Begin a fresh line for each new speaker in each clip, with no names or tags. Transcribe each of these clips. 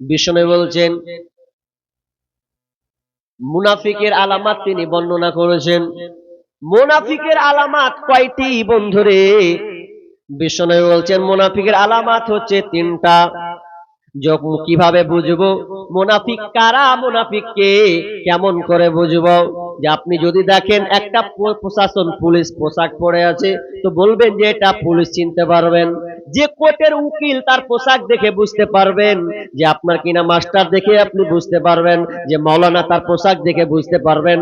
বিষ্ণু বলছেন, মুনাফিকের আলামাত তিনি বর্ণনা করেছেন। মুনাফিকের আলামাত কয়টি বন্ধুরে? বিষ্ণু বলছেন, মুনাফিকের আলামাত হচ্ছে তিনটা। কীভাবে বুঝব? মুনাফিক কারা? মুনাফিককে কেমন করে বুঝব? যে আপনি যদি দেখেন একটা প্রশাসন, পুলিশ পোশাক পরে আছে, তো বলবেন যে এটা পুলিশ চিনতে পারবেন। যে কোর্টের উকিল তার পোশাক দেখে বুঝতে পারবেন যে আপনার কিনা মাস্টার দেখে আপনি বুঝতে পারবেন, যে মৌলানা তার পোশাক দেখে বুঝতে পারবেন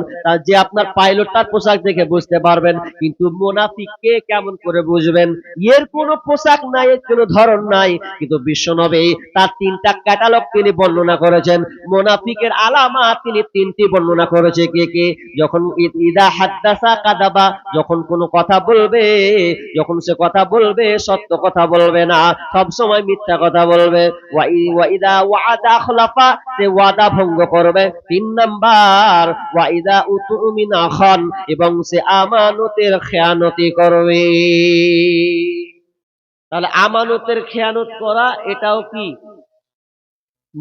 যে আপনার পাইলট তার পোশাক দেখে বুঝতে পারবেন, কিন্তু মোনাফিককে কেমন করে বুঝবেন? এর কোনো পোশাক নাই, এর কোনো ধরন নাই, কিন্তু বিশ্বনবী তার তিনটা ক্যাটালগ তিনি বর্ণনা করেছেন। মোনাফিকের আলামা তিনি তিনটি বর্ণনা করেছে কে কে? যখন ইদা হাদ্দাসা কাদাবা, যখন কোনো কথা বলবে, যখন সে কথা বলবে, সত্য কথা না, সব সময় মিথ্যা কথা বলবে। ওয়া ই- ওয়া ইদা ওয়াদা খলাফা, সে ওয়াদা ভঙ্গ করবে। তিন নাম্বার ওয়া ইদা উতুমিনা খান, এবং সে আমানতের খেয়ানতি করবে। তাহলে আমানতের খেয়ানত করা, এটাও কি?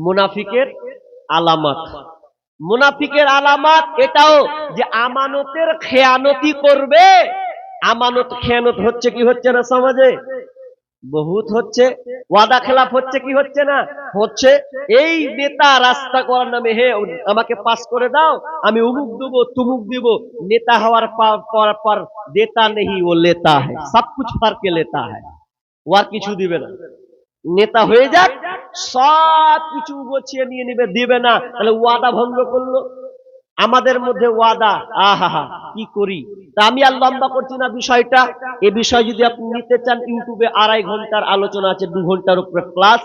মুনাফিকের আলামত। মুনাফিকের আলামত এটাও যে আমানতের খেয়ানতি করবে। আমানত, খেয়ানত হচ্ছে কি হচ্ছে না সমাজে? বহুত হচ্ছে, ওয়াদা খেলাফ হচ্ছে কি হচ্ছে না? হচ্ছে, এই নেতা রাস্তা করার নামে হে, আমাকে পাস করে দাও, আমি উমুক দিব, তুমুক দিব। নেতা হওয়ার পর পর নেতা নেই ও লেতা হ্যাঁ সব কিছু ফারকে লেতা হ্যাঁ ও আর কিছু দিবে না। নেতা হয়ে যাক, সব কিছু গোছিয়ে নিয়ে নিবে, দিবে না। তাহলে ওয়াদা ভঙ্গ করল। আমাদের মধ্যে ওয়াদা, আহা, কি করি? তা আমি আর লম্বা করছি না বিষয়টা। এ বিষয় যদি আপনি নিতে চান, ইউটিউবে আড়াই ঘণ্টার আলোচনা আছে, দু ঘণ্টার উপরে ক্লাস।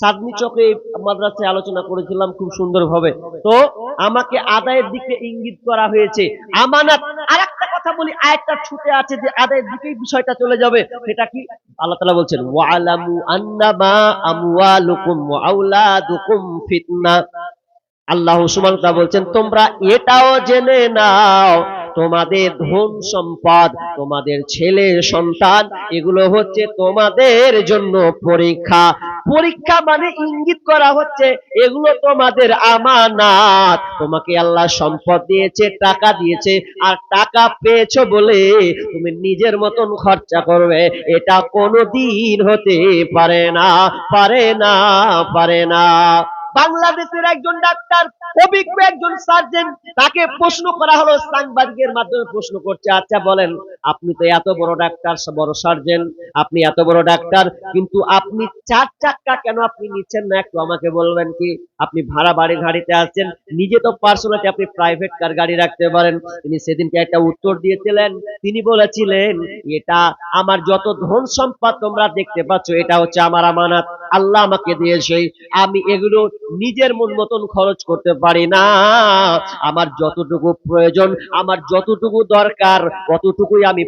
সাদনি চকে মাদ্রাসায় আলোচনা করেছিলাম, খুব সুন্দরভাবে। তো আমাকে আদায়ের দিকে ইঙ্গিত করা হয়েছে। আমানত, আরেকটা কথা বলি আরেকটা ছুটে আছে যে আদায়ের দিকেই বিষয়টা চলে যাবে। সেটা কি? আল্লাহ তাআলা বলছেন, ওয়ালামু আন্নামা আমওয়ালুকুম ওয়া ফিতনা। আল্লাহ ওয়া বলছেন, তোমরা এটাও জেনে নাও, তোমাদের ধন সম্পদ, তোমাদের ছেলে, সন্তান, এগুলো হচ্ছে তোমাদের জন্য পরীক্ষা। পরীক্ষা মানে ইঙ্গিত করা হচ্ছে, এগুলো তোমাদের আমানাত। তোমাকে আল্লাহ সম্পদ দিয়েছে, টাকা দিয়েছে, আর টাকা পেয়েছ বলে তুমি নিজের মতন খরচা করবে। এটা কোনোদিন হতে পারে না পারে না পারে না। বাংলাদেশের একজন ডাক্তার, অভিজ্ঞ একজন সার্জন, তাকে প্রশ্ন করা হলো, সাংবাদিকের মাধ্যমে প্রশ্ন করছে আচ্ছা বলেন, আপনি তো এত বড় ডাক্তার, বড় সার্জন, আপনি এত বড় ডাক্তার, কিন্তু আপনি চার চাক্কা কেন আপনি নিচ্ছেন না? একটু আমাকে বলবেন কি? আপনি ভাড়া বাড়ি গাড়িতে আসছেন নিজে তো পার্সোনালি আপনি প্রাইভেট কার গাড়ি রাখতে পারেন। তিনি সেদিনকে একটা উত্তর দিয়েছিলেন, তিনি বলেছিলেন, এটা আমার যত ধন সম্পদ তোমরা দেখতে পাচ্ছ, এটা হচ্ছে আমার আমানত। আল্লাহ আমাকে দিয়েছে। আমি এগুলো নিজের মন মতন খরচ করতে পারি না। আমার যতটুকু প্রয়োজন, আমার যতটুকু দরকার ততটুকুই আমি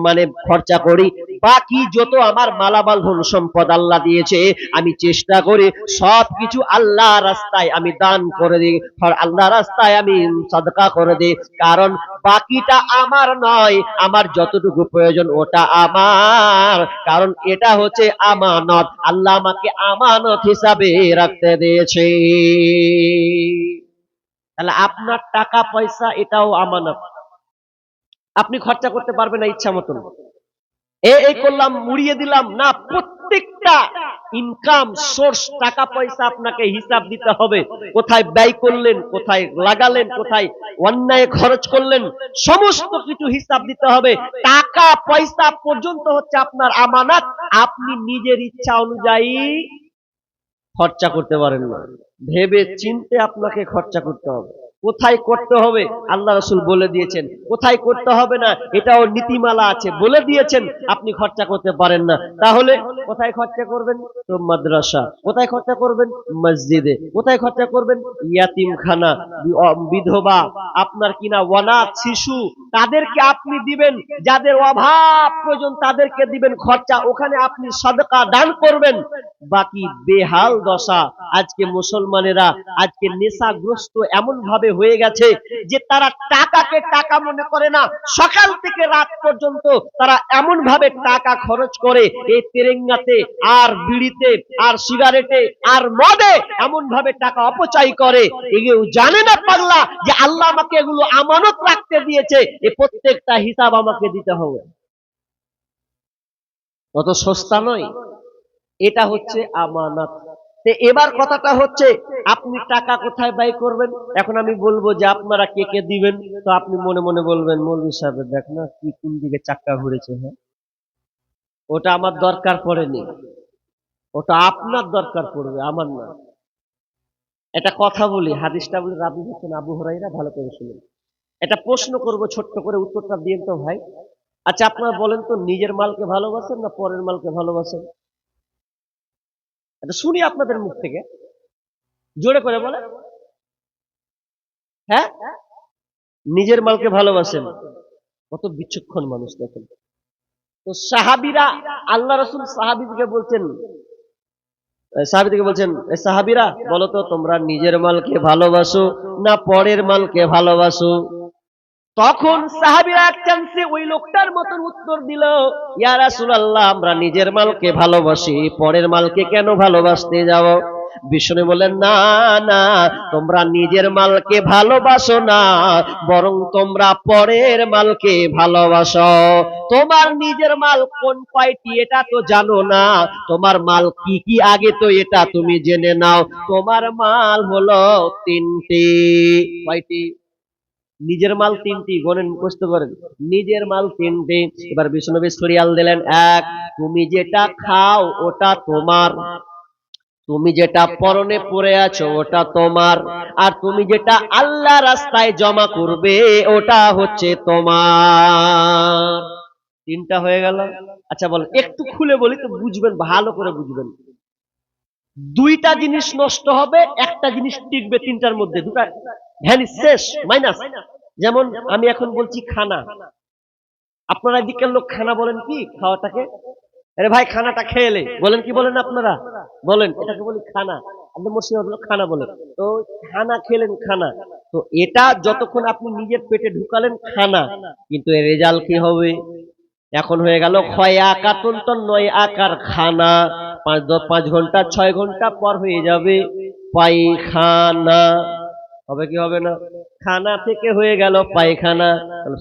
মানে খরচা করি। বাকি যত আমার মালামাল ধন সম্পদ আল্লাহ দিয়েছে, আমি চেষ্টা করি সব কিছু আল্লাহ রাস্তায় আমি দান করে দিই আল্লাহ রাস্তায় আমি সদকা করে দিই। কারণ বাকিটা আমার নয়, আমার যতটুকু প্রয়োজন ওটা আমার। কারণ এটা হচ্ছে আমানত, আল্লাহ আমাকে আমানত হিসাবে রাখতে দিয়েছে। তাহলে আপনার টাকা পয়সা এটাও আমানত। আপনি খরচা করতে পারবেন না ইচ্ছা মতন। এই করলাম উড়িয়ে দিলাম। না, প্রত্যেকটা ইনকাম সোর্স টাকা পয়সা আপনাকে হিসাব দিতে হবে। কোথায় ব্যয় করলেন, কোথায় লাগালেন, কোথায় অন্যায় খরচ করলেন, সমস্ত কিছু হিসাব দিতে হবে। টাকা পয়সা পর্যন্ত হচ্ছে আপনার আমানত। আপনি নিজের ইচ্ছা অনুযায়ী খরচা করতে পারেন না। ভেবে চিনতে আপনাকে খরচা করতে হবে। কোথায় করতে হবে? আল্লাহ রসুল বলে দিয়েছেন। কোথায় করতে হবে না? এটাও নীতিমালা আছে। বলে দিয়েছেন, আপনি খরচা করতে পারেন না। তাহলে কোথায় খরচা করবেন? তো মাদ্রাসা। কোথায় খরচা করবেন? মসজিদে। কোথায় খরচা করবেন? ইয়াতিমখানা। খানা বিধবা। আপনার কিনা অনাথ শিশু। তাদেরকে আপনি দিবেন, যাদের অভাব প্রয়োজন তাদেরকে দিবেন খরচা, ওখানে আপনি সদকা দান করবেন। বাকি বেহাল দশা, আজকে মুসলমানেরা, আজকে নেশাগ্রস্ত এমন ভাবে হয়ে গেছে যে তারা টাকাকে টাকা মনে করে না, সকাল থেকে রাত পর্যন্ত তারা এমন ভাবে টাকা খরচ করে, এই তেরেঙ্গাতে আর বিড়িতে, আর সিগারেটে, আর মদে এমন ভাবে টাকা অপচয় করে। এগুলো জানে না পাগলা যে আল্লাহ আমাকে এগুলো আমানত রাখতে দিয়েছে এই প্রত্যেকটা হিসাব আমাকে দিতে হবে। অত সস্তা নয়। এটা হচ্ছে আমানত। এবার কথাটা হচ্ছে, আপনি টাকা কোথায় ব্যয় করবেন? এখন আমি বলব যে আপনারা কে কে দিবেন? তো আপনি মনে মনে বলবেন মৌলভী সাহেব, দেখ না কি কোন দিকে চাক্কা ঘুরেছে হ্যাঁ? ওটা আমার দরকার পড়েনি। ওটা আপনার দরকার পড়বে, আমার না। একটা কথা বলি, হাদিসটা বলি, রাবি হচ্ছেন আবু হরাইরা ভালো করে শুনুন। একটা প্রশ্ন করব, ছোট্ট করে উত্তরটা দিন তো ভাই। আচ্ছা আপনারা বলেন তো, নিজের মালকে ভালোবাসেন না পরের মালকে ভালোবাসেন? এটা শুনি আপনাদের মুখ থেকে। জোরে করে বলে হ্যাঁ? নিজের মালকে ভালোবাসেন। কত বিচক্ষণ মানুষ দেখেন। তো সাহাবিরা, আল্লাহ রসুল সাহাবিদিকে বলছেন সাহাবিদিকে বলছেন, "এ সাহাবিরা, বলো তো, তোমরা নিজের মালকে ভালোবাসো না পরের মালকে ভালোবাসো? তখন সাহাবিরা এক চান্সে ওই লোকটার মতন উত্তর দিল, ইয়া রাসূলুল্লাহ, আমরা নিজের মালকে ভালোবাসি, পরের মালকে কেন ভালোবাসতে যাব? বিষ্ণু বলেন না না, তোমরা নিজের মালকে ভালোবাসো না, বরং তোমরা পরের মালকে ভালোবাসো। তোমার নিজের মাল কোন কয়টি এটা তো জানো না, তোমার মাল কি কি আগে তো এটা তুমি জেনে নাও। তোমার মাল হলো তিনটি, কয়টি? নিজের মাল তিনটি গণেন মুখস্থ করেন। নিজের মাল তিনটি। এবার বিষ্ণুনবী সরিয়াল দিলেন, এক, তুমি যেটা খাও ওটা তোমার। তুমি যেটা পরনে পরে আছো ওটা তোমার। আর তুমি যেটা আল্লাহ রাস্তায় জমা করবে ওটা হচ্ছে তোমার। তিনটা হয়ে গেল। আচ্ছা বলেন, একটু খুলে বলি তো বুঝবেন, ভালো করে বুঝবেন। দুইটা জিনিস নষ্ট হবে, একটা জিনিস টিকবে তিনটার মধ্যে, দুটা। ভ্যালি শেষ, মাইনাস। যেমন আমি এখন বলছি খানা। আপনারা এদিকের লোক খানা বলেন কি খাওয়াটাকে? আরে ভাই, খানাটা খেয়েলে বলেন কি বলেন আপনারা? বলেন, এটাকে বলি খানা। আপনি মুর্শিদাবাদ লোক খানা বলেন। তো খানা খেলেন খানা। তো এটা যতক্ষণ আপনি নিজের পেটে ঢুকালেন, খানা। কিন্তু এর রেজাল্ট কি হবে? এখন হয়ে গেল ক্ষয় আকার তো নয় আকার খানা। পাঁচ দশ পাঁচ ঘণ্টা, ছয় ঘণ্টা পর হয়ে যাবে পায়খানা। হবে কি হবে না? খানা থেকে হয়ে গেল পায়খানা।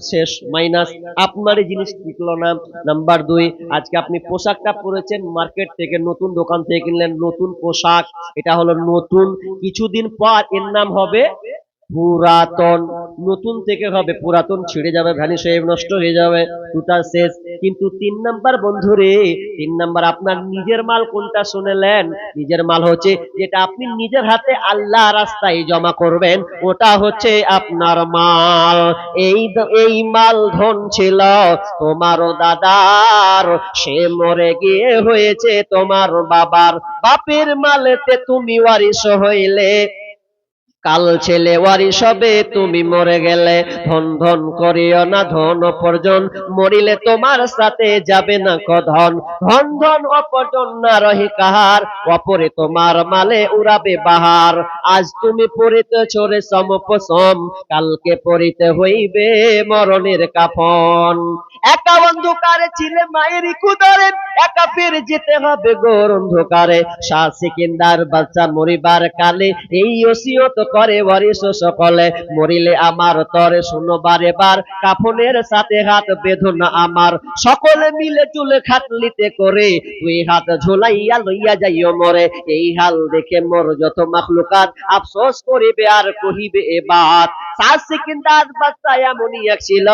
শেষ, মাইনাস। আপনার জিনিস টিকলো না। নাম্বার দুই, আজকে আপনি পোশাকটা পরেছেন, মার্কেট থেকে নতুন দোকান থেকে কিনলেন, নতুন পোশাক। এটা হলো নতুন। কিছুদিন পর এর নাম হবে পুরাতন, নতুন থেকে হবে, পুরাতন ছিঁড়ে যাবে ভ্যানিশ হয়ে নষ্ট হয়ে যাবে দুটা শেষ। কিন্তু তিন নাম্বার বন্ধুরে তিন নাম্বার আপনার নিজের মাল কোনটা শুনেলেন? নিজের মাল হচ্ছে যেটা আপনি নিজের হাতে আল্লাহ রাস্তায় জমা করবেন, ওটা হচ্ছে আপনার মাল। এই এই মাল ধন ছিল তোমারও দাদার, সে মরে গিয়ে হয়েছে তোমার বাবার। বাপের মালেতে তুমি ওয়ারিশ হইলে কাল ছেলে ওয়ারিশ হবে, তুমি মরে গেলে ধন ধন করিও না, ধন অপরজন মরিলে তোমার সাথে যাবে না কধন। ধন ধন অপরজন না রহি কাহার, অপরে তোমার মালে উড়াবে বাহার। আজ তুমি পড়িতে চোরে সমপসম কালকে পড়িতে হইবে মরণের কাফন। একা অন্ধকারে ছিলে মায়ের কুদরে, একা ফির যেতে হবে গোর অন্ধকারে। শাহ সিকিন্দার বাচ্চা মরিবার কালে এই ওসিয়ত করে ওয়ারিস সকলে। মরিলে আমার তরে শুনো বারে বার। কাফনের সাথে হাত বেঁধুন আমার। সকলে মিলে চুলে খাটলিতে করে। তুই হাত ঝোলাইয়া লইয়া যাইও মরে। এই হাল দেখে মোর যত মাখলুকাত। আফসোস করিবে আর কহিবে এমনই এক ছিল।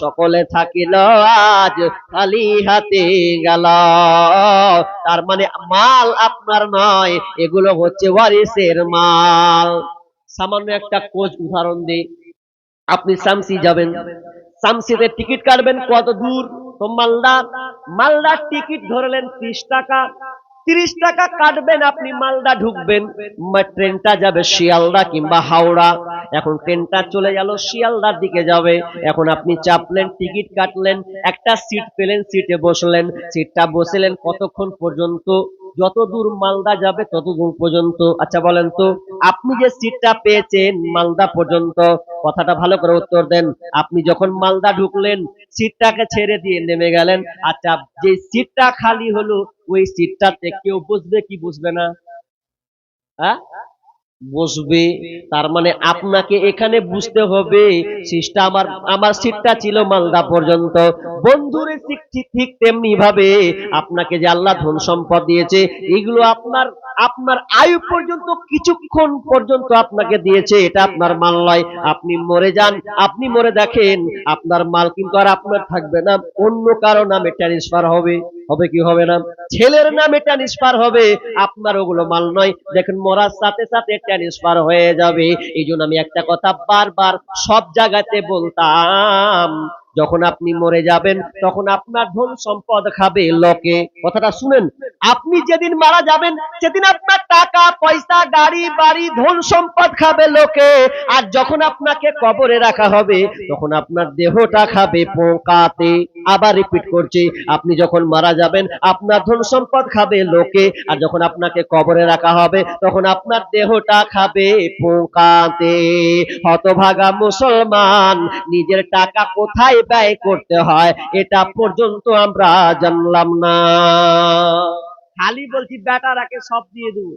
সকলে থাকিল, আজ খালি হাতে গেল। তার মানে মাল আপনার নয়। এগুলো হচ্ছে ওয়ারিসের মাল। সামান্য একটা কোচ উদাহরণ দিই। আপনি সামসি যাবেন। সামসিতে টিকিট কাটবেন কত দূর? তো মালদা, মালদার টিকিট ধরলেন ত্রিশ টাকা। তিরিশ টাকা কাটবেন আপনি, মালদা ঢুকবেন। ট্রেনটা যাবে শিয়ালদা কিংবা হাওড়া। এখন ট্রেনটা চলে গেল শিয়ালদার দিকে যাবে। এখন আপনি চাপলেন, টিকিট কাটলেন, একটা সিট পেলেন, সিটে বসলেন। সিটটা বসলেন কতক্ষণ পর্যন্ত? যত দূর মালদা যাবে তত দূর পর্যন্ত। আচ্ছা বলেন তো, আপনি যে সিটটা পেয়েছেন মালদা পর্যন্ত, কথাটা ভালো করে উত্তর দেন। আপনি যখন মালদা ঢুকলেন সিটটাকে ছেড়ে দিয়ে নেমে গেলেন। আচ্ছা যে সিটটা খালি হলো, ওই সিটটাতে কেউ বসবে কি বুঝবে না? হ্যাঁ? বসবে তার মানে আপনাকে এখানে বুঝতে হবে, সিটটা আমার আমার সিটটা ছিল মালদা পর্যন্ত। বন্ধুরে ঠিক তেমনি ভাবে আপনাকে যে আল্লাহ ধন সম্পদ দিয়েছে, এগুলো আপনার আপনার আয়ু পর্যন্ত, কিছুক্ষণ পর্যন্ত আপনাকে দিয়েছে, এটা আপনার মাল নয়। আপনি মরে যান, আপনি মরে দেখেন, আপনার মাল কিন্তু আর আপনার থাকবে না, অন্য কারও নামে ট্রান্সফার হবে। হবে কি হবে না? ছেলের নামে ট্রান্সফার হবে, আপনার ওগুলো মাল নয়। দেখেন, মরার সাথে সাথে ট্রান্সফার হয়ে যাবে। এই আমি একটা কথা বারবার সব জায়গাতে বলতাম যখন আপনি মরে যাবেন, তখন আপনার ধন সম্পদ খাবে লোকে। কথাটা শুনেন, আপনি যেদিন মারা যাবেন, সেদিন আপনার টাকা, পয়সা, গাড়ি, বাড়ি, ধন সম্পদ খাবে লোকে। আর যখন আপনাকে কবরে রাখা হবে, তখন আপনার দেহটা খাবে পোকাতে। আবার রিপিট করছি, আপনি যখন মারা যাবেন, আপনার ধন সম্পদ খাবে লোকে। আর যখন আপনাকে কবরে রাখা হবে, তখন আপনার দেহটা খাবে পোকাতে। হতভাগা মুসলমান, নিজের টাকা কোথায় ব্যয় করতে হয়, এটা পর্যন্ত আমরা জানলাম না। খালি বলছি বেটারাকে সব দিয়ে দেবো।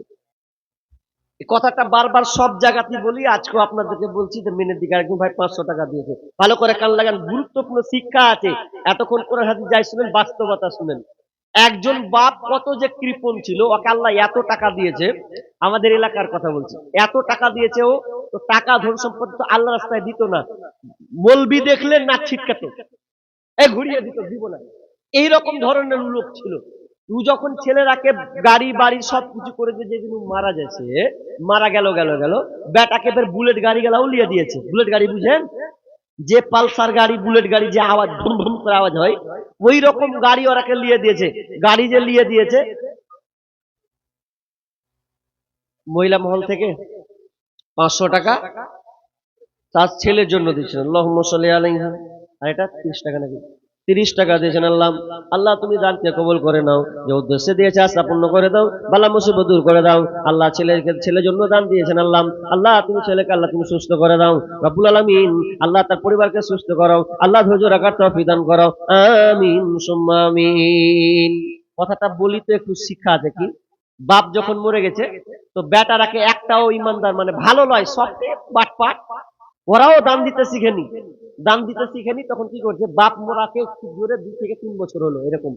কথাটা বারবার সব জায়গাতে বলি আজকে আপনাদেরকে বলছি যে মেনের দিকে একদম ভাই পাঁচশো টাকা দিয়েছে। ভালো করে কান লাগান, গুরুত্বপূর্ণ শিক্ষা আছে। এতক্ষণ করে হাতে যাই শুনেন, বাস্তবতা শুনেন। একজন বাপ কত যে কৃপণ ছিল, ওকে আল্লাহ এত টাকা দিয়েছে, আমাদের এলাকার কথা বলছি। এত টাকা দিয়েছে ও, তো টাকা ধন সম্পদ তো আল্লাহ রাস্তায় দিত না। মলবি দেখলে না ছিটকাত। এ ঘুরিয়ে দিত দিব না এইরকম ধরনের লোক ছিল। ও যখন ছেলেরাকে গাড়ি, বাড়ি সব কিছু করে দিয়ে যেদিন মারা গেছে, মারা গেল গেল গেল, বেটাকে ফের বুলেট গাড়ি গেলা উলিয়ে দিয়েছে। বুলেট গাড়ি বুঝেন? যে পালসার গাড়ি, বুলেট গাড়ি, যে আওয়াজ, ভুম ভুম করে আওয়াজ হয়, ওই রকম গাড়ি ওরাকে লিয়ে দিয়েছে। গাড়ি যে লিয়ে দিয়েছে, মহিলা মহল থেকে পাঁচশো টাকা তার ছেলের জন্য দিয়েছিল। আল্লাহ সাল্লি আলাইহা। আর এটা তিরিশ টাকা নাকি? তিরিশ টাকা দিয়েছেন আল্লাহ। আল্লাহ, তুমি দানকে কবল করে নাও, যে উদ্দেশ্যে দিয়েছে, আশা পূর্ণ করে দাও, বালা মুসিবত দূর করে দাও। আল্লাহ ছেলেকে ছেলের জন্য দান দিয়েছেন আল্লাহ। আল্লাহ, তুমি ছেলেকে আল্লাহ, তুমি সুস্থ করে দাও। রব্বুল আলামিন, আল্লাহ তার পরিবারকে সুস্থ করো আল্লাহ ধৈর্য রাখার তৌফিক দান করো আমিন, সুম্মা আমিন। কথাটা বলি তো একটু শিক্ষা কি? বাপ যখন মরে গেছে, তো বেটারাকে একটাও ইমানদার মানে ভালো নয়, সব বাটপাট ওরাও দান দিতে শিখেনি। দান দিতে শিখেনি তখন কি করছে, বাপ মোরাকে জোরে দুই থেকে তিন বছর হলো, এরকম।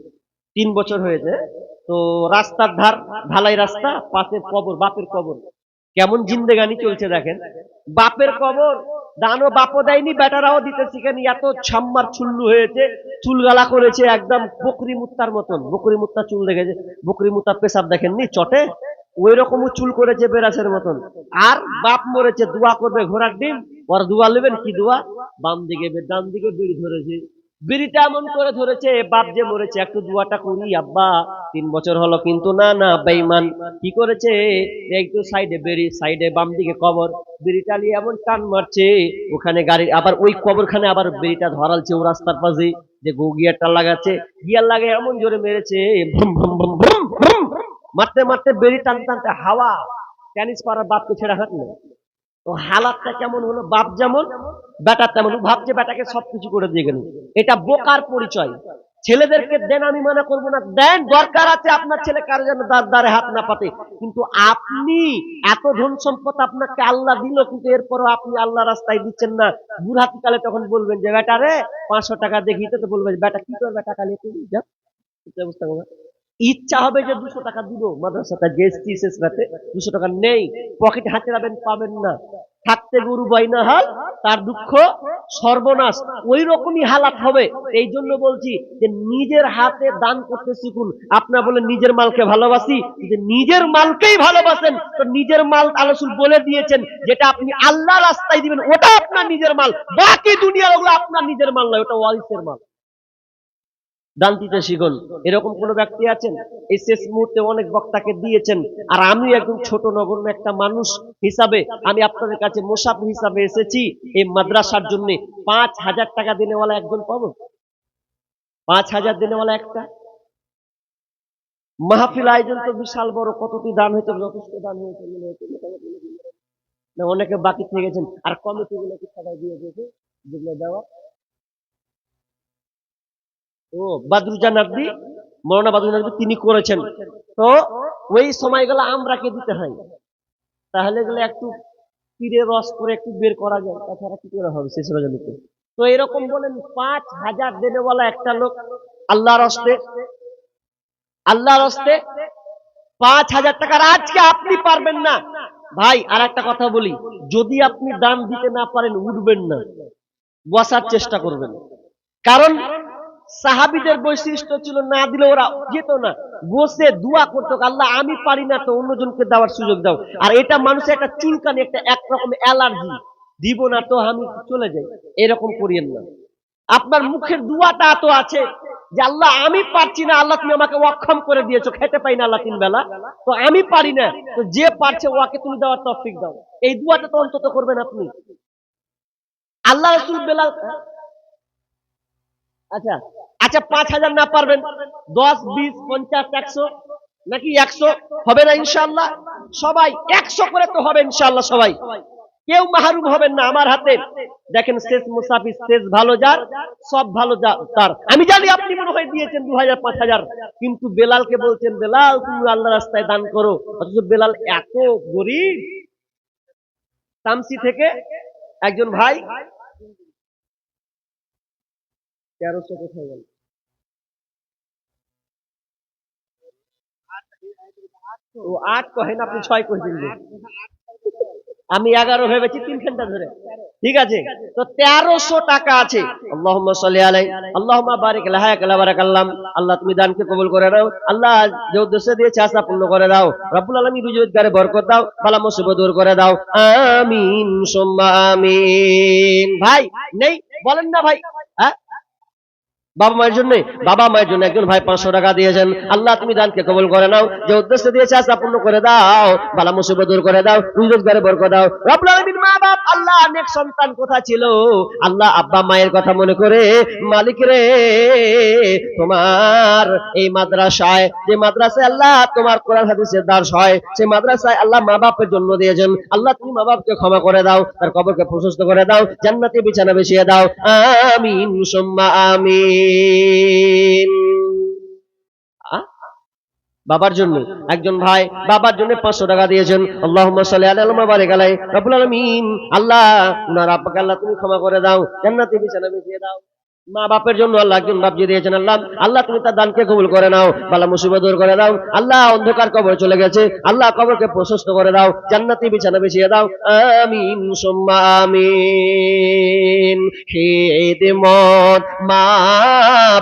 তিন বছর হয়েছে। তো রাস্তার ধার, ঢালাই রাস্তা পাশে কবর, বাপের কবর। কেমন জিন্দেগানি চলছে দেখেন। বাপের কবর, দানও বাপও দেয়নি, বেটারাও দিতে শিখেনি এত ছাম্মার চুল্লু হয়েছে, চুলগালা করেছে একদম বকরি মুত্তার মতন। বকরি মুত্তা চুল দেখেছে, বকরি মুত্তার পেশাব দেখেননি, চটে। ওই রকমও চুল করেছে বেরাসের মতন। আর বাপ মরেছে, দোয়া করবে ঘোড়ার ডিম। ওর দোয়া নেবেন কি দোয়া? বাম দিকে ডান দিকে বিড়ি ধরেছে। বিড়িটা এমন করে ধরেছে, বাপ যে মরেছে, একটু দোয়াটা করি, আব্বা, তিন বছর হলো কিন্তু না না বেইমান কি করেছে? একটু সাইডে বেরি সাইডে বাম দিকে কবর। বিড়িটা নিয়ে এমন টান মারছে, ওখানে গাড়ি, আবার ওই কবরখানে আবার বেরিটা ধরালছে ও রাস্তার পাশে। যে গো গিয়ারটা লাগাচ্ছে, গিয়ার লাগে এমন জোরে মেরেছে মারতে মারতে বেরি টানতে টানতে হাওয়া। টেনিস পাড়ার বাপকে ছেড়ে হাঁটলো। তো হালাতটা কেমন হলো? বাপ যেমন বেটা তেমন। ও ভাবছে বেটাকে সবকিছু করে দিয়ে গেল। এটা বোকার পরিচয়। ছেলেদেরকে দেন আমি মনে করব না। দেন দরকার আছে আপনার ছেলে কারও যেন দাঁত দ্বারে হাত না পাতে। কিন্তু আপনি এত ধন সম্পদ আপনাকে আল্লাহ দিল, কিন্তু এরপরও আপনি আল্লাহ রাস্তায় দিচ্ছেন না। বুড়াতি কালে তখন বলবেন যে, বেটা রে, পাঁচশো টাকা দেখিতে তো বলবেন, বেটা, কি করবে টাকা নিয়ে তুমি যা বুঝতে পারবে? ইচ্ছা হবে যে দুশো টাকা দিব। মাদ্রাসাটা গেছি শেষ রাতে, দুশো টাকা নেই। পকেটে হাতে রাখবেন, পাবেন না। থাকতে গরু বাইনা হাল, তার দুঃখ সর্বনাশ। ওই রকমই হালাত হবে। এই জন্য বলছি যে নিজের হাতে দান করতে শিখুন। আপনার বলে নিজের মালকে ভালোবাসি? যদি নিজের মালকেই ভালোবাসেন। তো নিজের মাল আলোসুল বলে দিয়েছেন, যেটা আপনি আল্লাহ রাস্তায় দিবেন, ওটা আপনার নিজের মাল। বাকি দুনিয়ার ওগুলো আপনার নিজের মাল নয়, ওটা ওয়ারিসের মাল। দান দিতে শিখুন এরকম কোন ব্যক্তি আছেন? এই শেষ মুহূর্তে অনেক বক্তাকে দিয়েছেন। আর আমি একদম ছোট নগণ্য একটা মানুষ হিসাবে, আমি আপনাদের কাছে মোসাফ হিসাবে এসেছি এই মাদ্রাসার জন্য। পাঁচ হাজার টাকা দিনেওয়ালা একজন পাবো? পাঁচ হাজার দিনেওয়ালা একটা? মাহফিল আয়োজন তো বিশাল বড়, কতটি দান হয়েছে, যথেষ্ট দান হয়েছে অনেকে বাকি থেকে গেছেন। আর কমিটি গুলো কি সবাই দিয়ে দিয়েছে, যেগুলো দেওয়া। ও মৌলানা বাদরুজা তিনি করেছেন। তো, ওই সময়গুলো আমরা কে দিতে হয়। তাহলে এগুলো একটু তীরে রস করে একটু বের করা যায়, তাছাড়া কি করে হবে শেষ রজনীতে তো এরকম বলেন, পাঁচ হাজার দেনেওয়ালা একটা লোক আল্লাহর হস্তে আল্লাহর হস্তে পাঁচ হাজার টাকার আজকে আপনি পারবেন না। ভাই আর একটা কথা বলি, যদি আপনি দান দিতে না পারেন, উঠবেন না। বসার চেষ্টা করবেন। কারণ সাহাবিদের বৈশিষ্ট্য ছিল না দিলে ওরা যেত না। বসে দোয়া করতো, আল্লাহ, আমি পারি না তো অন্যজনকে দেওয়ার সুযোগ দাও। আর এটা মানুষের একটা চুলকানি, একটা একরকম অ্যালার্জি। দিব না তো আমি চলে যাই। এরকম করিয়েন না। আপনার মুখের দুয়াটা তো আছে যে, আল্লাহ, আমি পারছি না। আল্লাহ, তুমি আমাকে অক্ষম করে দিয়েছ। খেতে পাই না আল্লাহ তিন বেলা। তো আমি পারি না। তো যে পারছে ওকে তুমি দেওয়ার তফিক দাও। এই দুয়াটা তো অন্তত করবেন আপনি। আল্লাহ রসুল বেলাল আচ্ছা। আচ্ছা পাঁচ হাজার না পারবেন। দশ, বিশ, পঞ্চাশ, একশো, নাকি একশো? হবে না ইনশাল্লাহ সবাই একশো করে তো হবে ইনশাল্লাহ সবাই। কেউ মাহরুম হবেন না আমার হাতে। দেখেন, শেষ মুসাফির, শেষ ভালো যার, সব ভালো তার। আমি জানি আপনি মনে হয় দিয়েছেন দু হাজার, পাঁচ হাজার। কিন্তু বেলালকে বলছেন, বেলাল, তুমি আল্লাহ রাস্তায় দান করো। অথচ বেলাল এত গরিব। তামসি থেকে একজন ভাই তেরোশো কোথায় গেল? ও আট কহেন, আপনি ছয় যে। আমি এগারো ভেবেছি তিন ঘণ্টা ধরে। ঠিক আছে? তো তেরোশো টাকা আছে। আল্লাহুম্মা সাল্লি আলাই, আল্লাহুম্মা বারিক, লাহায়াক লা বারাকাল্লাম আল্লাহ, তুমি দানকে কবুল করে দাও আল্লাহ যে উদ্দেশ্যে দিয়েছে, আশা পূর্ণ করে দাও। রব্বুল আলামিন রুজুগারে বরকত দাও, বালা মুসিবত দূর করে দাও। আমিন, সুম্মা আমিন। ভাই, নেই, বলেন না ভাই। বাবা মায়ের জন্য? বাবা মায়ের জন্য একজন ভাই পাঁচশো টাকা দিয়েছেন। আল্লাহ, তুমি দানকে কবল করে নাও। যে উদ্দেশ্য দিয়েছে, আশা পূর্ণ করে দাও। বালা মুসিবত দূর করে দাও। রোজগারে বর করে দাও আল্লাহ অনেক সন্তান কোথা ছিল? আল্লাহ আব্বা মায়ের কথা মনে করে, মালিক রে, তোমার এই মাদ্রাসায়, যে মাদ্রাসায় আল্লাহ তোমার কোরআন হাদিসের দাস হয় সেই মাদ্রাসায় আল্লাহ মা বাপের জন্য দিয়েছেন। আল্লাহ, তুমি মা বাপকে ক্ষমা করে দাও, তার কবরকে প্রশস্ত করে দাও, জান্নাতে বিছানা বিছিয়ে দাও। আমিন, সুম্মা আমিন? বাবার জন্য? একজন ভাই, বাবার জন্য পাঁচশো টাকা দিয়েছেন। আল্লাহ আল্লাহ আল্লাহ তুমি ক্ষমা করে দাও। জান্নাতে বিছানা দাও। মা বাপের জন্য আল্লাহ একজন বাপ যদি দিয়েছেন, আল্লাহ আল্লাহ তুমি তার দানকে কবুল করে নাও, বালা মুসিবত দূর করে দাও, আল্লাহ অন্ধকার কবর চলে গেছে, আল্লাহ কবরকে প্রশস্ত করে দাও, জান্নাতি বিছানা বিছিয়ে দাও, আমিন, সুম্মা মা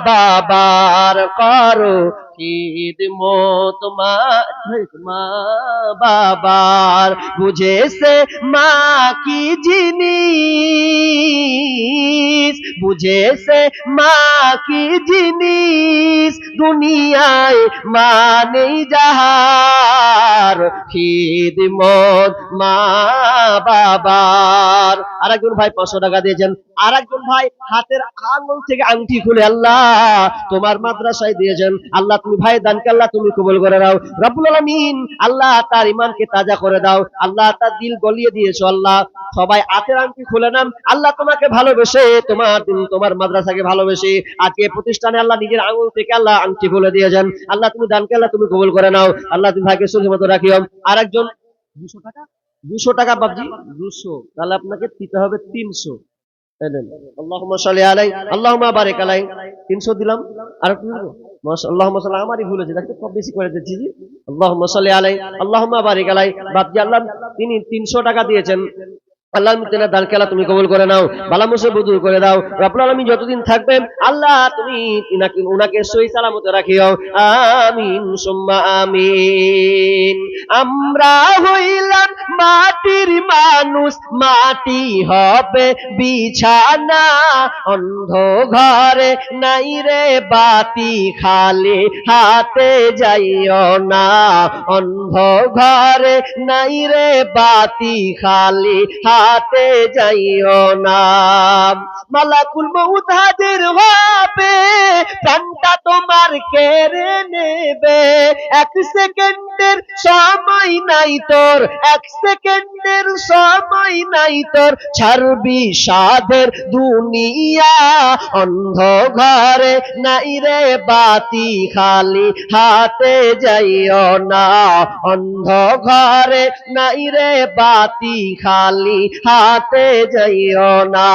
বাবার করো। খিদমত মা মা, বাবার, বুঝেছে মা কি জিনিস? বুঝেছে মা কি জিনিস? দুনিয়ায় মানেই যাহার। খিদমত মা, বাবার। আর একজন ভাই পাঁচশো টাকা দিয়েছেন। আর একজন ভাই হাতের আঙুল থেকে আংটি খুলে আল্লাহ তোমার মাদ্রাসায় দিয়েছেন। আল্লাহ তুমি ভাই, দানকে আল্লাহ তুমি কবুল করে দাও রব্বুল আলামিন, আল্লাহ তার ইমানকে তাজা করে দাও। আল্লাহ তার দিল গলিয়ে দিয়েছ, আল্লাহ। সবাই হাতের আংটি খুলে নাম আল্লাহ তোমাকে ভালোবেসে, তোমার তোমার মাদ্রাসাকে ভালোবেসে, আজকে প্রতিষ্ঠানে আল্লাহ নিজের আঙুল থেকে আল্লাহ আংটি খুলে দিয়েছেন। আল্লাহ তুমি দানকে আল্লাহ তুমি কবুল করে নাও। আল্লাহ তুমি ভাইকে সুখী মতো রাখিও। আর একজন দুশো টাকা? দুশো টাকা বাবজি দুশো। তাহলে আপনাকে দিতে হবে তিনশো। আলাই আল্লাহুম্মা বারিক আলাই 300 দিলাম। আর সাল্লি আমারই ভুল হয়েছে খুব বেশি সাল্লি আলাই আল্লাহ আলাই বাপজি আল্লাহ তিনি 300 টাকা দিয়েছেন। আল্লাহ তেনা দান খেলা তুমি কবুল করে নাও, বালা মুসিবত দূর করে দাও। রব্বুল আলামিন যতদিন থাকবেন, আল্লাহ তুমি ইনাকে, উনাকে সহি সালামতে রাখিও। আমিন, সুম্মা আমিন। আমরা হইলাম মাটির মানুষ, মাটি হবে বিছানা। অন্ধ ঘরে নাই রে বাতি, খালি হাতে যাইও না। অন্ধ ঘরে নাই রে বাতি, খালি হাতে যাইও না। মালাকুল মউত হাজির হবে, প্রাণটা তোমার কেড়ে নেবে। এক সেকেন্ডের সময় নাই তোর, এক সেকেন্ডের সময় নাই তোর। ছাড়বি সাধের দুনিয়া অন্ধ ঘরে নাই রে বাতি খালি। হাতে যাইও না অন্ধ ঘরে নাই রে বাতি খালি। হাতে যাইও না।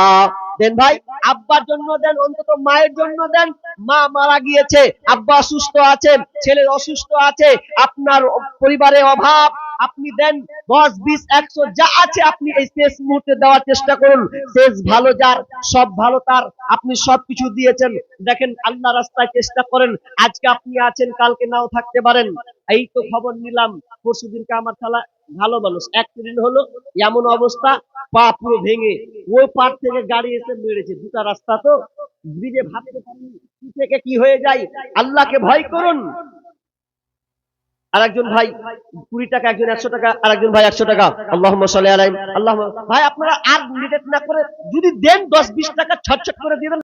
দেন ভাই, আব্বার জন্য দেন, অন্তত মায়ের জন্য দেন। মা মারা গিয়েছে, আব্বা অসুস্থ আছেন, ছেলে অসুস্থ আছে, আপনার পরিবারে অভাব, আপনি দেন দশ, বিশ, একশো, যা আছে আপনি এই শেষ মুহূর্তে দেওয়ার চেষ্টা করুন। শেষ ভালো যার, সব ভালো তার, আপনি সব কিছু দিয়েছেন। দেখেন আল্লাহ রাস্তায় চেষ্টা করেন, আজকে আপনি আছেন, কালকে নাও থাকতে পারেন। এই তো খবর নিলাম পরশু দিনকে আমার খেলা ভালো মানুষ। অ্যাক্সিডেন্ট হলো, এমন অবস্থা, পা পুরো ভেঙে ওই পার থেকে গাড়ি এসে মেরেছে, দুটা রাস্তা তো। ব্রিজে ভাবতে পারিনি কি থেকে কি হয়ে যায়। আল্লাহকে ভয় করুন। আরেকজন ভাই, কুড়ি টাকা, একজন একশো টাকা, আরেকজন ভাই একশো টাকা। আল্লাহ আল্লাহ ভাই, আপনারা আর করে যদি দেন দশ, বিশ টাকা ছটছট করে দিয়ে দেন।